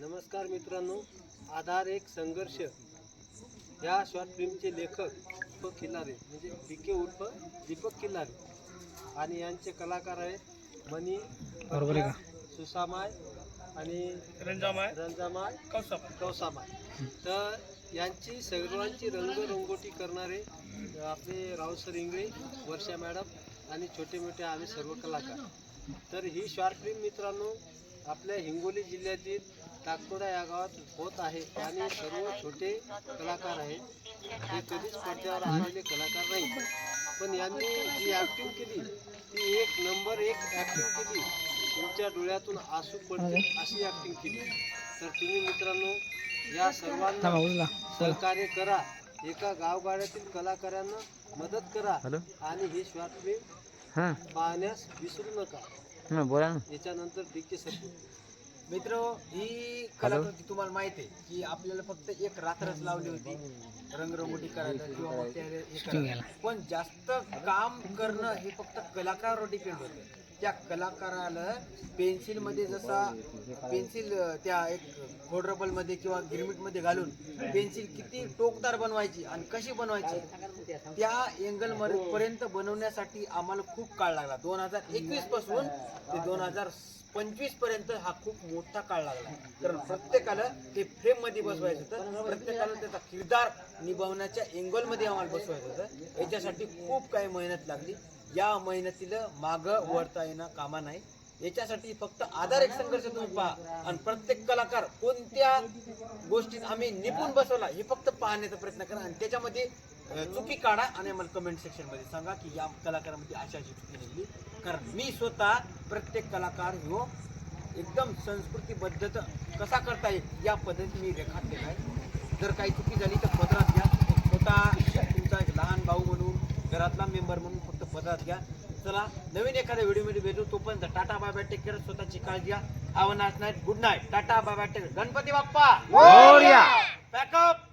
नमस्कार मित्रांनो आधार एक संघर्ष. या शॉर्ट फिल्मचे लेखक दीपक किल्लारे म्हणजे पी के उर्फ दीपक किल्लारे. आणि यांचे कलाकार आहेत मनी बरोबर आहे का? सुसामाय आणि रंजामाय. रंजामाय कौसामाय. कौसामाय. तर यांची सर्वांची रंगरंगोटी करणारे आपले रावसर इंगळे वर्षा मॅडम आणि छोटे मोठे आम्ही सर्व कलाकार. तर ही शॉर्ट फिल्म मित्रांनो आपल्या हिंगोली जिल्ह्यातील टाकोडा या गावात होत आहे. आणि सर्व छोटे कलाकार आहेत. हे कधीच पडद्यावर आलेले कलाकार नाही. पण यांनी जी ॲक्टिंग केली ती एक नंबर एक ॲक्टिंग केली तुमच्या डोळ्यातून आसू पडते अशी ॲक्टिंग केली. तर तुम्ही मित्रांनो या सर्वांना सहकार्य करा. एका गावगाड्यातील कलाकारांना मदत करा. आणि ही शॉर्ट फिल्म पाहण्यास विसरू नका. हां याच्यानंतर डी के सर मित्र ही कलाकृती तुम्हाला माहिती आहे की आपल्याला फक्त एक रात्रच लावली होती. रंगरंगोटी करायला किंवा मग ते हे करायला. पण जास्त काम करणं हे फक्त कलाकारावर डिपेंड होतं. त्या कलाकाराला पेन्सिलमध्ये जसा पेन्सिल त्या एक खोडरबलमध्ये किंवा गिरमिटमध्ये घालून पेन्सिल किती टोकदार बनवायची आणि कशी बनवायची त्या एंगल पर्यंत बनवण्यासाठी आम्हाला खूप काळ लागला. दोन हजार एकवीसपासून ते दोन हजार पंचवीसपर्यंत हा खूप मोठा काळ लागला. कारण प्रत्येकाला ते फ्रेममध्ये बसवायचं होतं. प्रत्येकाला त्याचा किरदार निभावण्याच्या एंगलमध्ये आम्हाला बसवायचं होतं. याच्यासाठी खूप काही मेहनत लागली. या मेहनतीला माग वळता येणं कामा नाही. याच्यासाठी फक्त आधार एक संघर्ष तुम्ही पहा. आणि प्रत्येक कलाकार कोणत्या गोष्टीत आम्ही निपुण बसवला हे फक्त पाहण्याचा प्रयत्न करा. आणि त्याच्यामध्ये चुकी काढा आणि आम्हाला कमेंट सेक्शनमध्ये सांगा की या कलाकारामध्ये अशा अशी चुकी निघली कारण मी स्वतः प्रत्येक कलाकार ह्यो एकदम संस्कृतीबद्ध कसा करता येईल या पद्धतीने मी रेखाटलेला आहे. जर काही चुकी झाली तर पदरात घ्या. स्वतः तुमचा एक लहान भाऊ म्हणून घरातला मेंबर म्हणून फक्त पदरात घ्या. चला नवीन एखाद्या व्हिडिओमध्ये भेटू. तोपर्यंत tata bye bye take care स्वतःची काळजी घ्या. Have night good night tata bye bye take Ganpati Bappa! Pack up